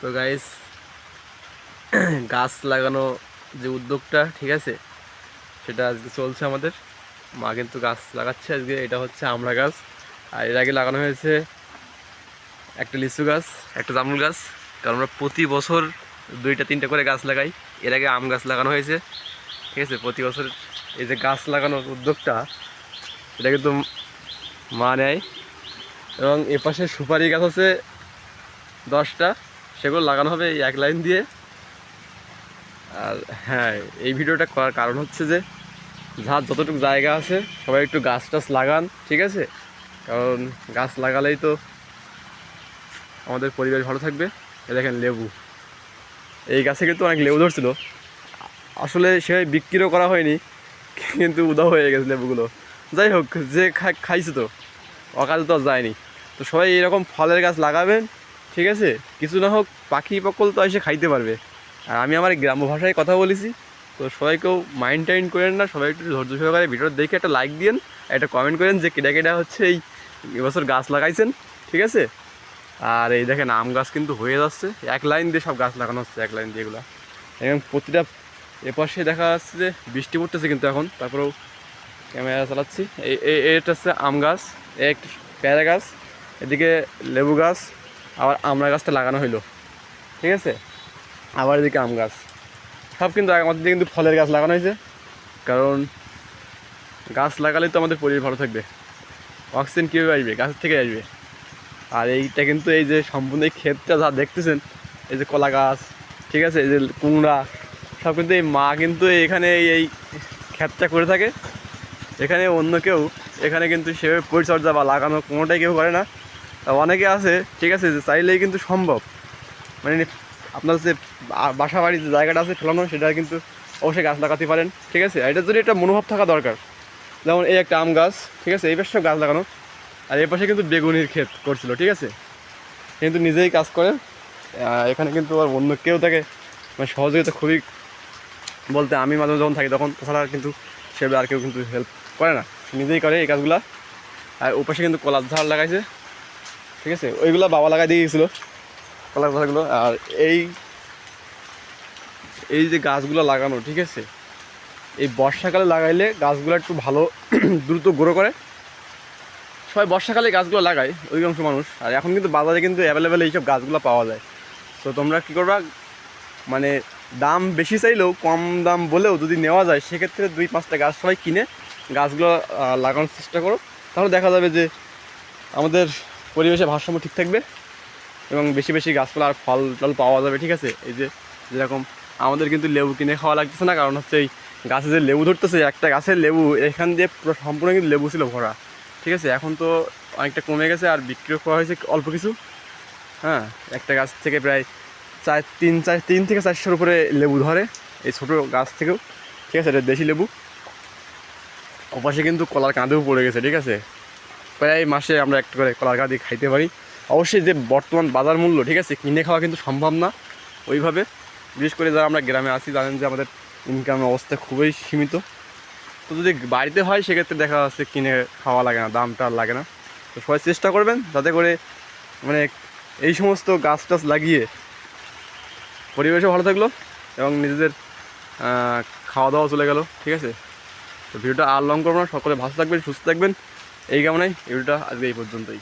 তো গাইস গাছ লাগানো যে উদ্যোগটা, ঠিক আছে? সেটা আজকে চলছে আমাদের। মা কিন্তু গাছ লাগাচ্ছে আজকে, এটা হচ্ছে আমড়া গাছ। আর এর আগে লাগানো হয়েছে একটা লিচু গাছ, একটা জামুল গাছ। কারণ আমরা প্রতি বছর দুইটা, তিনটা করে গাছ লাগাই। এর আগে আম গাছ লাগানো হয়েছে, ঠিক আছে? প্রতি বছর এই যে গাছ লাগানোর উদ্যোগটা, এটা কিন্তু মা নেয়। এবং এপাশে সুপারি গাছ আছে দশটা। সেগুলো লাগানো হবে এই এক লাইন দিয়ে। আর হ্যাঁ এই ভিডিওটা করার কারণ হচ্ছে যে যার যতটুকু জায়গা আছে, সবাই একটু গাছ টাছ লাগান, ঠিক আছে? কারণ গাছ লাগালেই তো আমাদের পরিবেশ ভালো থাকবে। এ দেখেন লেবু। এই গাছে কিন্তু অনেক লেবু ধরছিল। আসলে সে বিক্রিও করা হয়নি, কিন্তু উদাও হয়ে গেছে লেবুগুলো। যাই হোক, যে খাইছে তো, অকাল তো আর যায়নি। তো সবাই এরকম ফলের গাছ লাগাবেন ঠিক আছে? কিছু না হোক, পাখি পকল তো এসে খাইতে পারবে। আর আমি আমার গ্রাম্য ভাষায় কথা বলেছি, তো সবাইকেও মাইন্ড টাইন করেন না, সবাই একটু ধৈর্য সহকারে ভিডিও দেখে একটা লাইক দিন একটা কমেন্ট করেন যে কেটা কেটা হচ্ছে এই এবছর গাছ লাগাইছেন, ঠিক আছে? আর এই দেখেন, আম গাছ কিন্তু হয়ে যাচ্ছে, এক লাইন দিয়ে সব গাছ লাগানো হচ্ছে, এক লাইন দিয়ে এগুলো। এবং প্রতিটা এপাশে দেখা যাচ্ছে যে বৃষ্টি পড়তেছে কিন্তু এখন, তারপরেও ক্যামেরা চালাচ্ছি। এই এটা হচ্ছে আম গাছ একটা পেয়ারা গাছ, এদিকে লেবু গাছ আবার আমড়া গাছটা লাগানো হইল। ঠিক আছে? আবার এদিকে আম গাছ। সব কিন্তু আমাদের দিকে কিন্তু ফলের গাছ লাগানো হয়েছে। কারণ গাছ লাগালেই তো আমাদের পরিবেশ ভালো থাকবে। অক্সিজেন কীভাবে আসবে? গাছের থেকে আসবে। আর এইটা কিন্তু এই যে সম্পূর্ণ এই ক্ষেতটা যা দেখতেছেন, এই যে কলা গাছ, ঠিক আছে? এই যে কুমড়া, সব কিন্তু এই মা কিন্তু এখানে এই ক্ষেতটা করে থাকে। এখানে অন্য কেউ, এখানে কিন্তু সেভাবে পরিচর্যা বা লাগানো কোনোটাই কেউ করে না। অনেকে আছে, ঠিক আছে, যে চাইলেই কিন্তু সম্ভব। মানে আপনার যে বাসা বাড়ির যে জায়গাটা আছে ফেলানো সেটা কিন্তু অবশ্যই গাছ লাগাতে পারেন, ঠিক আছে? এটার জন্য একটা মনোভাব থাকা দরকার, যেমন এই একটা আম গাছ, ঠিক আছে, এই পাশে গাছ লাগানো, আর এই পাশে কিন্তু বেগুনির ক্ষেত করছিল, ঠিক আছে? কিন্তু নিজেই কাজ করে এখানে কিন্তু আর অন্য কেউ তাকে মানে সহযোগিতা খুবই, বলতে আমি মাঝে যখন থাকি তখন, তাছাড়া কিন্তু সেভাবে আর কেউ কিন্তু হেল্প করে না। নিজেই করে এই কাজগুলা। আর ওপাশে কিন্তু কলার ঝাড় লাগাইছে ঠিক আছে? ওইগুলো বাবা লাগাই দিয়ে গেছিল। কলার ঝাড়গুলো আর এই এই যে গাছগুলো লাগানো, ঠিক আছে? এই বর্ষাকালে লাগাইলে গাছগুলো একটু ভালো, দ্রুত গ্রো করে। সবাই বর্ষাকালে গাছগুলো লাগায়, অধিকাংশ মানুষ। আর এখন কিন্তু বাজারে কিন্তু অ্যাভেলেবেল এইসব গাছগুলো পাওয়া যায়। তো তোমরা কী করবা? মানে দাম বেশি চাইলেও কম দাম বলেও যদি নেওয়া যায়, সেক্ষেত্রে দুই, পাঁচটা গাছ সবাই কিনে গাছগুলো লাগানোর চেষ্টা করো। তাহলে দেখা যাবে যে আমাদের পরিবেশে ভারসাম্য ঠিক থাকবে এবং বেশি বেশি গাছপালা আর ফল টল পাওয়া যাবে, ঠিক আছে? এই যে যেরকম আমাদের কিন্তু লেবু কিনে খাওয়া লাগতেছে না, কারণ হচ্ছে এই গাছে যে লেবু ধরতেছে, একটা গাছের লেবু এখান দিয়ে পুরো সম্পূর্ণ কিন্তু লেবু ছিল ভরা, ঠিক আছে? এখন তো অনেকটা কমে গেছে আর বিক্রিও করা হয়েছে অল্প কিছু হ্যাঁ? একটা গাছ থেকে প্রায় চার, তিন চার, তিন থেকে চারশোর উপরে লেবু ধরে, এই ছোটো গাছ থেকেও, ঠিক আছে? এটা দেশি লেবু। ওপাশে কিন্তু কলার কাঁধেও পড়ে গেছে, ঠিক আছে? প্রায় মাসে আমরা একটা করে কলার কাঁদি খাইতে পারি। অবশ্যই যে বর্তমান বাজার মূল্য, ঠিক আছে? কিনে খাওয়া কিন্তু সম্ভব না। ওইভাবে। বিশেষ করে যারা আমরা গ্রামে আছি, জানেন যে আমাদের ইনকাম অবস্থা খুবই সীমিত। তো যদি বাড়িতে হয়, সেক্ষেত্রে দেখা যাচ্ছে কিনে খাওয়া লাগে না, দামটা লাগে না। তো সবাই চেষ্টা করবেন যাতে করে মানে এই সমস্ত গাছ টাছ লাগিয়ে পরিবেশও ভালো থাকল এবং নিজেদের খাওয়া দাওয়া চলে গেল, ঠিক আছে? তো ভিডিওটা আর লং করব না। সকলে ভালো থাকবেন, সুস্থ থাকবেন। এই কামনাই ভিডিওটা আজকে এই পর্যন্তই।